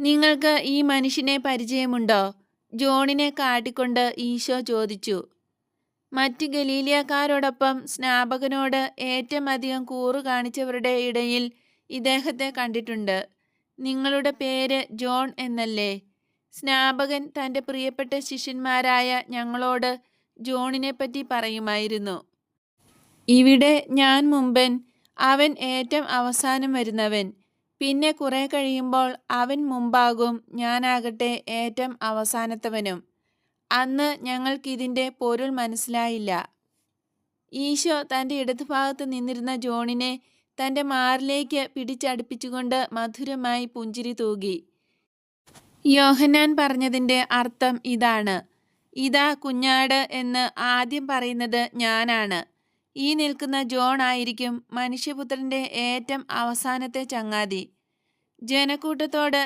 നിങ്ങൾക്ക് ഈ മനുഷ്യനെ പരിചയമുണ്ടോ? ജോണിനെ കാട്ടിക്കൊണ്ട് ഈശോ ചോദിച്ചു. മറ്റ് ഗലീലിയക്കാരോടൊപ്പം സ്നാപകനോട് ഏറ്റവും അധികം കൂറു കാണിച്ചവരുടെ ഇടയിൽ ഇദ്ദേഹത്തെ കണ്ടിട്ടുണ്ട്. നിങ്ങളുടെ പേര് ജോൺ എന്നല്ലേ? സ്നാപകൻ തന്റെ പ്രിയപ്പെട്ട ശിഷ്യന്മാരായ ഞങ്ങളോട് ജോണിനെപ്പറ്റി പറയുമായിരുന്നു. ഇവിടെ ഞാൻ മുമ്പൻ അവൻ ഏറ്റവും അവസാനം വരുന്നവൻ. പിന്നെ കുറെ കഴിയുമ്പോൾ അവൻ മുമ്പാകും ഞാനാകട്ടെ ഏറ്റവും അവസാനത്തവനും. അന്ന് ഞങ്ങൾക്കിതിന്റെ പൊരുൾ മനസ്സിലായില്ല. ഈശോ തന്റെ ഇടതുഭാഗത്ത് നിന്നിരുന്ന ജോണിനെ തന്റെ മാറിലേക്ക് പിടിച്ചടുപ്പിച്ചുകൊണ്ട് മധുരമായി പുഞ്ചിരി തൂകി. യോഹന്നാൻ പറഞ്ഞതിന്റെ അർത്ഥം ഇതാണ്. ഇതാ കുഞ്ഞാട് എന്ന് ആദ്യം പറയുന്നത് ഞാനാണ്. ഈ നിൽക്കുന്ന ജോൺ ആയിരിക്കും മനുഷ്യപുത്രന്റെ ഏറ്റവും അവസാനത്തെ ചങ്ങാതി. ജനക്കൂട്ടത്തോട്